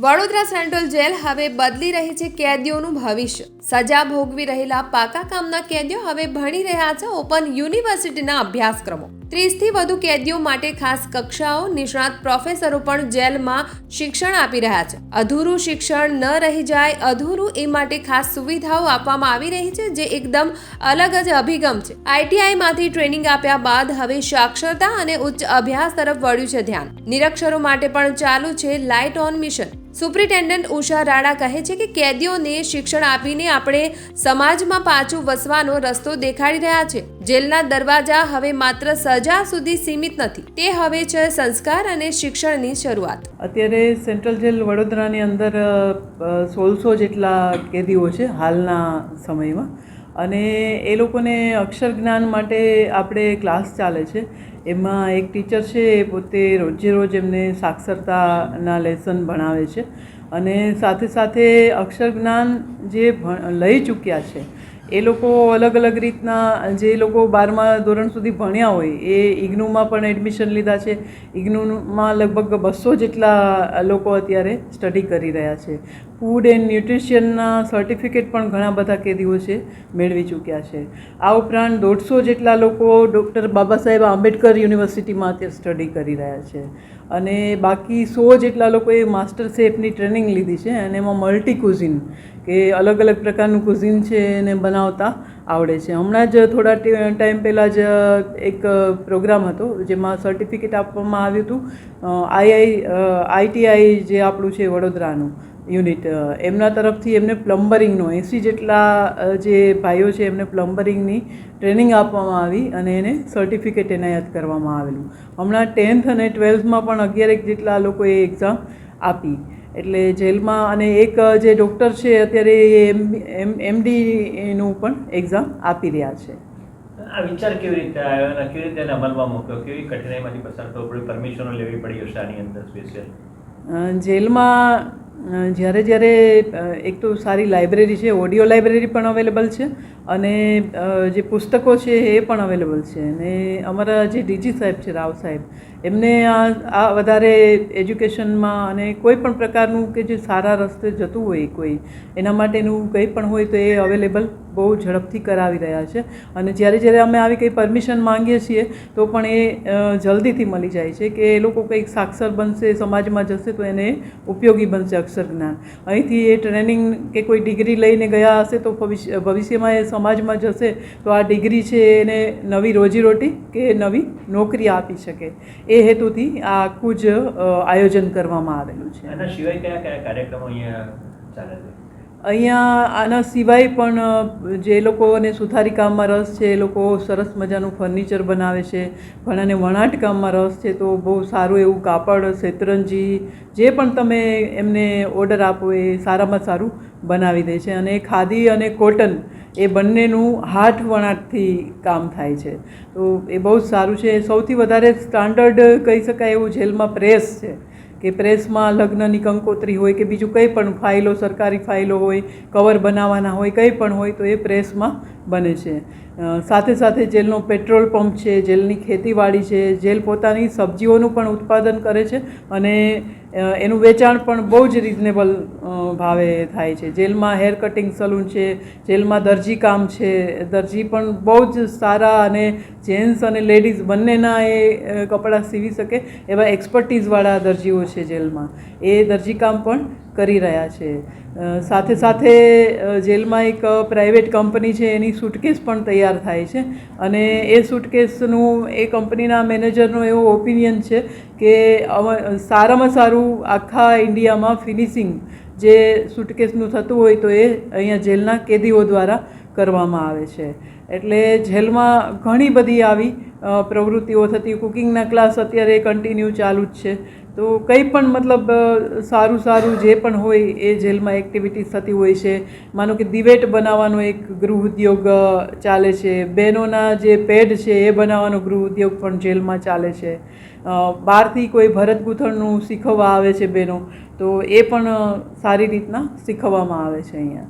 Vadodara central jail હવે બદલી રહી છે કેદીઓનું ભવિષ્ય. સજા ભોગવી રહેલા પાકા કામના કેદીઓ હવે ભણી રહ્યા છે ઓપન યુનિવર્સિટીના અભ્યાસક્રમો. ત્રીસથી વધુ કેદીઓ માટે ખાસ કક્ષાઓ નિષ્ણાત પ્રોફેસરો પણ જેલમાં શિક્ષણ આપી રહ્યા છે. અધૂરું શિક્ષણ ન રહી જાય, અધૂરું એ માટે ખાસ સુવિધાઓ આપવામાં આવી રહી છે જે એકદમ અલગ જ અભિગમ છે. આઈટીઆઈમાંથી ટ્રેનિંગ આપ્યા બાદ હવે સાક્ષરતા અને ઉચ્ચ અભ્યાસ તરફ વળ્યું છે ધ્યાન. નિરક્ષરો માટે પણ ચાલુ છે light on mission. Superintendent Usha Rana કહે છે કે કેદીઓને શિક્ષણ આપીને આપણે સમાજમાં પાછું વસવાનો રસ્તો દેખાડી રહ્યા છે. જેલના દરવાજા હવે માત્ર સજા સુધી સીમિત નથી. તે હવે છે સંસ્કાર અને શિક્ષણની શરૂઆત. અત્યારે સેન્ટ્રલ જેલ વડોદરાની અંદર સોળસો જેટલા કેદીઓ છે હાલના સમયમાં. અને એ લોકોને અક્ષર જ્ઞાન માટે આપણે ક્લાસ ચાલે છે. એમાં એક ટીચર છે એ પોતે રોજે રોજ એમને સાક્ષરતાના લેસન ભણાવે છે. અને સાથે સાથે અક્ષર જ્ઞાન જે લઈ ચૂક્યા છે, એ લોકો અલગ અલગ રીતના, જે લોકો બારમા ધોરણ સુધી ભણ્યા હોય, એ ઇગ્નુમાં પણ એડમિશન લીધા છે. ઇગ્નુમાં લગભગ બસો જેટલા લોકો અત્યારે સ્ટડી કરી રહ્યા છે. ફૂડ એન્ડ ન્યુટ્રિશનના સર્ટિફિકેટ પણ ઘણા બધા કેદીઓ છે, મેળવી ચૂક્યા છે. આ ઉપરાંત દોઢસો જેટલા લોકો ડૉક્ટર બાબા સાહેબ આંબેડકર યુનિવર્સિટીમાં અત્યારે સ્ટડી કરી રહ્યા છે. અને બાકી સો જેટલા લોકોએ માસ્ટર શેફની ટ્રેનિંગ લીધી છે અને એમાં મલ્ટી કુઝિન, કે અલગ અલગ પ્રકારનું કુઝિન છે એને બનાવતા આવડે છે. હમણાં જ થોડા ટાઈમ પહેલાં જ એક પ્રોગ્રામ હતો, જેમાં સર્ટિફિકેટ આપવામાં આવ્યું હતું આઈઆઈ આઈટીઆઈ જે આપણું છે વડોદરાનું. યુનિટ. એમના તરફથી એમને પ્લમ્બરિંગનો એંસી જેટલા જે ભાઈઓ છે એમને પ્લમ્બરિંગની ટ્રેનિંગ આપવામાં આવી અને એને સર્ટિફિકેટ એનાયત કરવામાં આવેલું. હમણાં ટેન્થ અને ટ્વેલ્થમાં પણ અગિયારેક જેટલા લોકોએ એક્ઝામ આપી. એટલે જેલમાં અને એક જે ડૉક્ટર છે અત્યારે એમ એમ એમડીનું પણ એક્ઝામ આપી રહ્યા છે. આ વિચાર કેવી રીતે આવ્યો અને કેવી રીતે એને અમલમાં મૂક્યો? કેવી કઠિનાઈમાંથી પસાર થવું પડ્યું? પરમિશનો લેવી પડી હશે આની અંદર સ્પેશિયલ જેલમાં જ્યારે જ્યારે એક તો સારી લાઇબ્રેરી છે, ઓડિયો લાઇબ્રેરી પણ અવેલેબલ છે અને જે પુસ્તકો છે એ પણ અવેલેબલ છે. અને અમારા જે ડીજી સાહેબ છે, રાવ સાહેબ એમને આ વધારે એજ્યુકેશનમાં અને કોઈ પણ પ્રકારનું કે જે સારા રસ્તે જતું હોય કોઈ, એના માટેનું કંઈ પણ હોય તો એ અવેલેબલ બહુ ઝડપથી કરાવી રહ્યા છે. અને જ્યારે જ્યારે અમે આવી કંઈ પરમિશન માંગીએ છીએ, તો પણ એ જલ્દીથી મળી જાય છે કે એ લોકો કંઈક સાક્ષર બનશે, સમાજમાં જશે, તો એને ઉપયોગી બનશે અક્ષર જ્ઞાન. અહીંથી એ ટ્રેનિંગ કે કોઈ ડિગ્રી લઈને ગયા હશે, તો ભવિષ્ય, ભવિષ્યમાં એ સમાજમાં જશે, તો આ ડિગ્રી છે એને નવી રોજીરોટી કે નવી નોકરી આપી શકે. એ હેતુથી આ આખું જ આયોજન કરવામાં આવેલું છે. આના સિવાય કયા કયા કાર્યક્રમો અહીંયા ચાલે છે? અહીંયા આના સિવાય પણ જે લોકોને સુથારી કામમાં રસ છે, એ લોકો સરસ મજાનું ફર્નિચર બનાવે છે, ઘણાને વણાટ કામમાં રસ છે, તો બહુ સારું એવું કાપડ, શેતરંજી, જે પણ તમે એમને ઓર્ડર આપો એ સારામાં સારું બનાવી દે છે. અને ખાદી અને કોટન એ બંનેનું હાથ વણાટથી કામ થાય છે. તો એ બહુ જ સારું છે. સૌથી વધારે સ્ટાન્ડર્ડ કહી શકાય એવું જેલમાં પ્રેસ છે. કે પ્રેસમાં લગ્નની કંકોત્રી હોય કે બીજું કંઈ પણ ફાઇલો, સરકારી ફાઇલો હોય, કવર બનાવવાના હોય, કંઈ પણ હોય, તો એ પ્રેસમાં બને છે. સાથે સાથે જેલનો પેટ્રોલ પંપ છે, જેલની ખેતીવાડી છે, જેલ પોતાની સબ્જીઓનું પણ ઉત્પાદન કરે છે અને એનું વેચાણ પણ બહુ જ રિઝનેબલ ભાવે થાય છે. જેલમાં હેર કટિંગ સલૂન છે, જેલમાં દરજી કામ છે, દરજી પણ બહુ જ સારા અને જેન્ટ્સ અને લેડીઝ બંનેના એ કપડાં સીવી શકે એવા એક્સપર્ટીઝવાળા દરજીઓ છે જેલમાં. એ દરજીકામ પણ કરી રહ્યા છે. સાથે સાથે જેલમાં એક પ્રાઇવેટ કંપની છે, એની સુટકેસ પણ તૈયાર થાય છે. અને એ સુટકેસનું એ કંપનીના મેનેજરનો એવો ઓપિનિયન છે કે સારામાં સારું આખા ઇન્ડિયામાં ફિનિશિંગ જે સુટકેસનું થતું હોય તો એ અહીંયા જેલના કેદીઓ દ્વારા કરવામાં આવે છે. એટલે જેલમાં ઘણી બધી આવી પ્રવૃત્તિઓ થતી. કુકિંગના ક્લાસ અત્યારે કન્ટિન્યુ ચાલુ જ છે. તો કંઈ પણ મતલબ સારું સારું જે પણ હોય એ જેલમાં એક્ટિવિટીઝ થતી હોય છે. માનો કે દિવેટ બનાવવાનો એક ગૃહ ઉદ્યોગ ચાલે છે. બહેનોના જે પેડ છે એ બનાવવાનો ગૃહ ઉદ્યોગ પણ જેલમાં ચાલે છે. બહારથી કોઈ ભરત ગૂંથણનું શીખવવા આવે છે બહેનો. તો એ પણ સારી રીતના શીખવવામાં આવે છે અહીંયા.